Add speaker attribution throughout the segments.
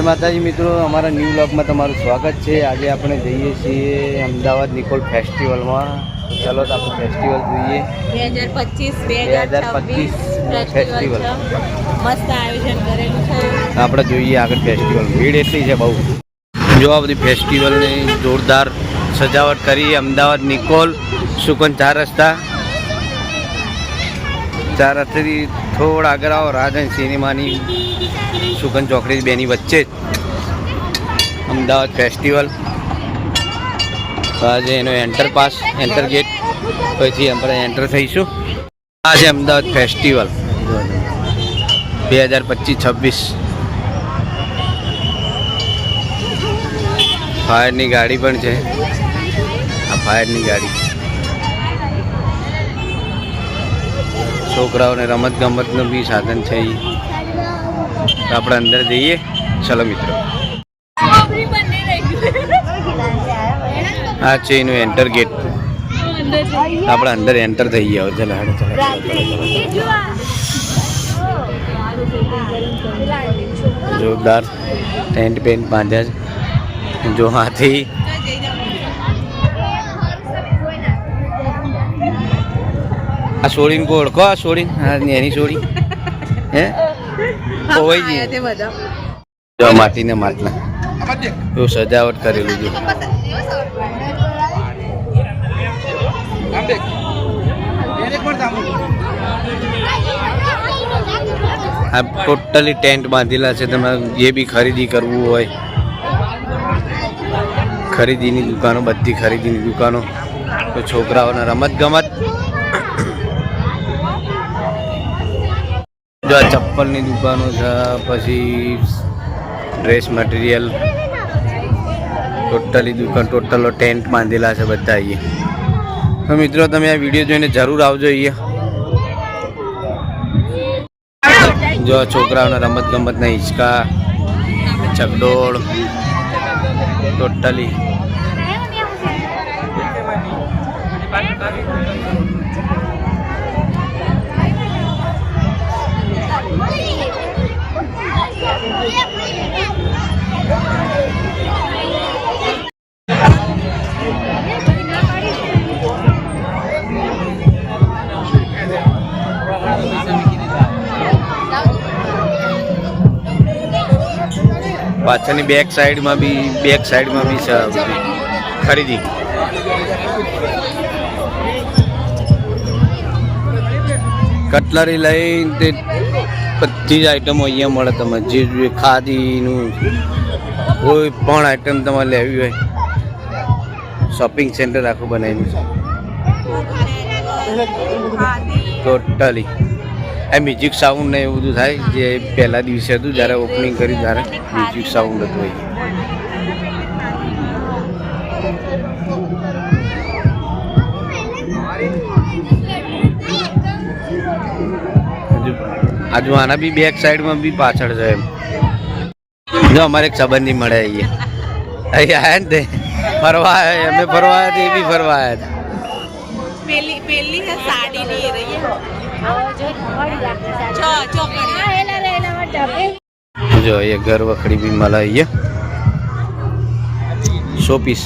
Speaker 1: જય માતાજી મિત્રો અમારા ન્યૂ બ્લોગમાં તમારું સ્વાગત છે. આજે આપણે જઈએ છીએ અમદાવાદ નિકોલ ફેસ્ટિવલમાં. ચાલો તો આપણે ફેસ્ટિવલ જોઈએ.
Speaker 2: બે હજાર પચીસ બે હજાર
Speaker 1: ફેસ્ટિવલ.
Speaker 2: ફેસ્ટિવલ મસ્ત આયોજન કરેલું છે.
Speaker 1: આપણે જોઈએ આગળ ફેસ્ટિવલ ભીડ એટલી છે બહુ. જો આ બધી ફેસ્ટિવલની જોરદાર સજાવટ કરી અમદાવાદ નિકોલ સુકન ચાર રસ્તા. રસ્તાથી થોડા આગળ આવો રાજન સિનેમાની સુકન ચોકડી બેની વચ્ચે જ. અમદાવાદ ફેસ્ટિવલ. આજે એનો એન્ટર પાસ એન્ટર ગેટ પછી આપણે એન્ટર થઈશું. આ છે અમદાવાદ ફેસ્ટિવલ. બે હજાર પચીસ છવ્વીસ. ફાયરની ગાડી પણ છે. આ ફાયરની ગાડી. છોકરાઓને રમત ગમતનું બી સાધન છે. તો આપણે અંદર જઈએ. ચલો મિત્રો. આ છે એનું એન્ટર ગેટ આપણે અંદર એન્ટર થઈ ગયા ચલો હેડો ચલો. જોરદાર ટેન્ટ પેન્ટ બાંધ્યા છે. જો હાથી આ સોળીને કોઈ ઓળખો આ સોળી હા એની સોળી. હે? હોય જઈએ માટીને માટલા એવું સજાવટ કરેલું છે. આ ટોટલી ટેન્ટ બાંધેલા છે. તમે જે બી ખરીદી કરવું હોય ખરીદીની દુકાનો બધી ખરીદીની દુકાનો. તો છોકરાઓને રમત ગમત જો આ ચપ્પલની દુકાનો છે, પછી ડ્રેસ મટીરિયલ ટોટલી દુકાન ટોટલો ટેન્ટ બાંધેલા છે બધા અહીંયા. તો મિત્રો, તમે આ વીડિયો જોઈને જરૂર આવજો અહીંયા. જો છોકરાઓના રમત ગમતના હિંચકા, ચકડોળ ટોટલી પાછળની બેક સાઈડમાં બી બેક સાઈડમાં બી છે ખરીદી. કટલરી લઈને તે બધી જ આઈટમો અહીંયા મળે તમે જે જોઈએ ખાદીનું, કોઈ પણ આઈટમ તમારે લેવી હોય શોપિંગ સેન્ટર આખું બનાવેલું છે ટોટલી આ મ્યુઝિક સાઉન્ડ ને એવું બધું થાય, જે પહેલા દિવસે હતું, જ્યારે ઓપનિંગ કર્યું ત્યારે મ્યુઝિક સાઉન્ડ હતું અહીં હજુ હજુ આના બી બેક સાઈડમાં બી પાછળ છે એમ. જો અમારે એક સંબંધી મળે અહીંયા. અહીંયા આયા ને તે. ફરવા આયા અમે ફરવા આવ્યા તે એ બી ફરવા આવ્યા જો એ ઘર વખડી બી મળે અહીંયા. શોપીસ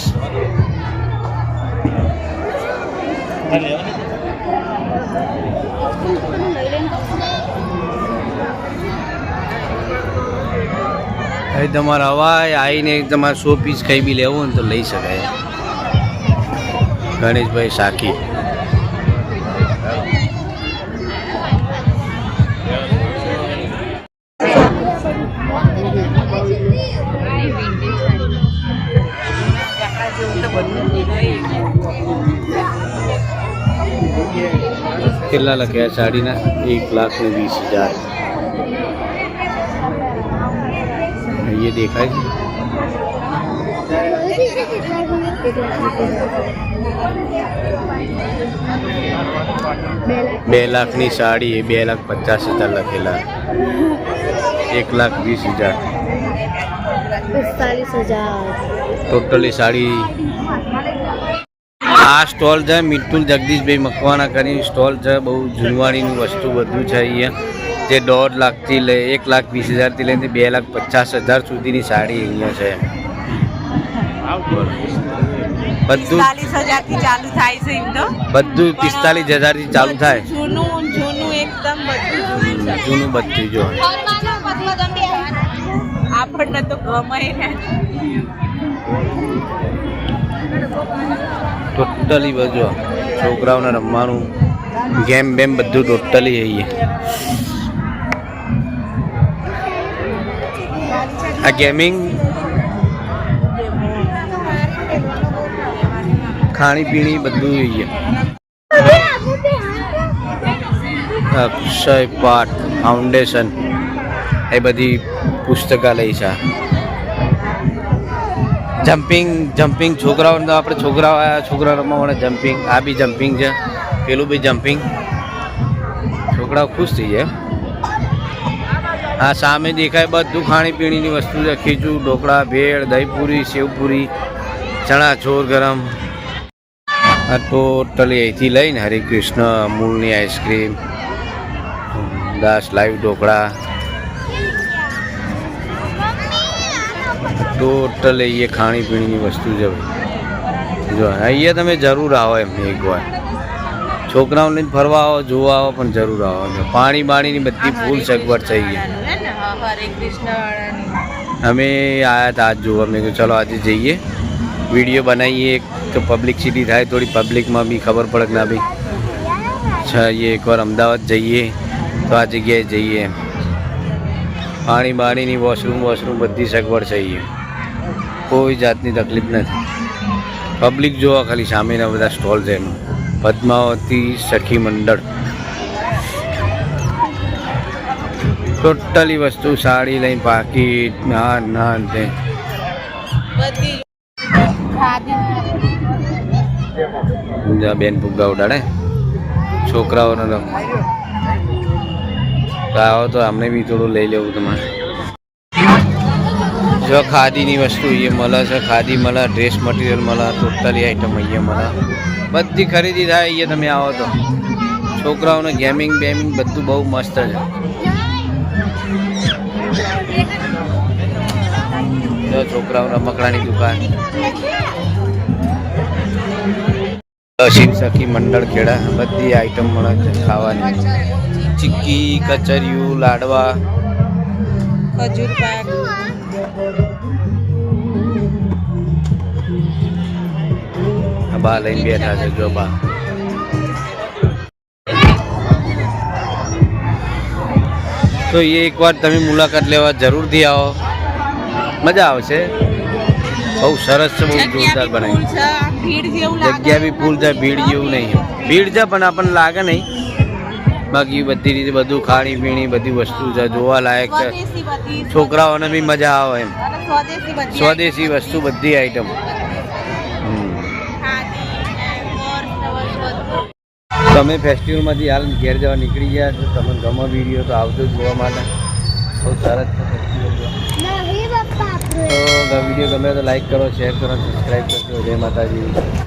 Speaker 1: પીસ અહીં તમારે હવાય આવીને તમારે સો પીસ કઈ બી લેવું ને તો લઈ શકાય. ગણેશભાઈ સાખી. કેટલા લખ્યા સાડીના એક લાખ ને વીસ હજાર. અહીંયા देखा है। બે લાખની સાડી એ બે લાખ પચાસ હજાર લખેલા. એક લાખ વીસ હજાર.
Speaker 2: પિસ્તાલીસ હજાર.
Speaker 1: ટોટલી સાડી. આ સ્ટોલ છે મિત્તુલ જગદીશભાઈ મકવાણા કરી સ્ટોલ છે બહુ જૂનવાણીની વસ્તુ બધું છે અહીંયા. જે દોઢ લાખથી લઈ એક લાખ વીસ હજારથી લઈને બે લાખ પચાસ હજાર સુધીની સાડી અહીંયા છે. બધું
Speaker 2: હજારથી ચાલુ થાય છે
Speaker 1: બધું પિસ્તાલીસ હજારથી ચાલુ થાય.
Speaker 2: જૂનું જૂનું એકદમ બધું જૂનું
Speaker 1: બધું જો.
Speaker 2: આપણને તો ગમે ને.
Speaker 1: ટોટલી બધું છોકરાઓને રમવાનું ગેમ બેમ બધું ટોટલી અહીંયા આ ગેમિંગ ખાણી પીણી બધું અક્ષય પાઠ ફાઉન્ડેશન એ બધી પુસ્તકાલય છે. જમ્પિંગ જમ્પિંગ છોકરાઓને આપણે છોકરાઓ છોકરા રમવા માટે જમ્પિંગ, આ બી જમ્પિંગ છે, પેલું બી જમ્પિંગ. છોકરાઓ ખુશ થઈ જાય. આ સામે દેખાય બધું ખાણીપીણીની વસ્તુ છે. ખીચું ઢોકળા ભેળ દહીંપૂરી સેવપૂરી ચણા ચોર ગરમ. આ ટોટલી અહીંથી લઈને હરિકૃષ્ણ મૂળની અમૂલની આઈસ્ક્રીમ દાસ લાઈવ ઢોકળા. ટોટલ અહીંયા ખાણીપીણીની વસ્તુ છે ભાઈ. જો અહીંયા તમે જરૂર આવો એમ એકવાર છોકરાઓને ફરવા આવો જોવા આવો પણ જરૂર આવો. પાણી બાણીની બધી ફૂલ સગવડ થઈ ગઈ.
Speaker 2: હરે કૃષ્ણ.
Speaker 1: અમે આયા હતા આજ જોવા. મેં કીધું, ચલો, આજે જઈએ. વીડિયો બનાવીએ. એક તો પબ્લિકસિટી થાય, થોડી પબ્લિકમાં બી ખબર પડે ના ભાઈ. જઈએ એકવાર અમદાવાદ જઈએ. તો આ જગ્યાએ જઈએ. પાણી બાણીની વોશરૂમ વોશરૂમ બધી સગવડ છે અહીંયા. કોઈ જાતની તકલીફ નથી. પબ્લિક જોવા ખાલી સામેના બધા સ્ટોલ છે એમાં. પદ્માવતી સખી મંડળ. ટોટલી વસ્તુ સાડી લઈને પાકીટ ના ના તે. બેન ફુગ્ગા ઉડાડે. છોકરાઓને તો. આવો તો અમને બી થોડું લઈ લેવું તમારે. જો ખાદીની વસ્તુ અહીંયા મળે છે, ખાદી મળે ડ્રેસ મટીરિયલ મળે ટોટલી આઈટમ અહીંયા મળે. બધી ખરીદી થાય અહીંયા તમે આવો તો. છોકરાઓને ગેમિંગ બેમિંગ બધું બહુ મસ્ત છે. છોકરાઓ રમકડાની દુકાન. શિવ સખી મંડળ ખેડા બધી આઈટમ મળે છે ખાવાની. ચીક્કી કચરિયું લાડવા.
Speaker 2: ખજૂર પાક.
Speaker 1: બા લઈને બેઠા છે જો બા. તો એ એકવાર તમે મુલાકાત લેવા જરૂરથી આવો. મજા આવશે. બહુ સરસ છે બહુ જોરદાર બનાવી. જગ્યા બી ફૂલ છે ભીડ જેવું નહીં. ભીડ છે પણ આપણને લાગે નહીં. બાકી બધી રીતે બધું ખાણી પીણી બધી વસ્તુ છે જોવા લાયક છે. છોકરાઓને બી મજા આવે એમ.
Speaker 2: સ્વદેશી
Speaker 1: વસ્તુ બધી આઈટમ. તમે ફેસ્ટિવલમાંથી હાલ ઘેર જવા નીકળી ગયા છો. તમે ગમો વીડિયો તો આવજો જોવા માટે. બહુ સરસ છે ફેસ્ટિવલ તો વીડિયો ગમે તો લાઈક કરો શેર કરો સબસ્ક્રાઈબ કરજો. જય માતાજી.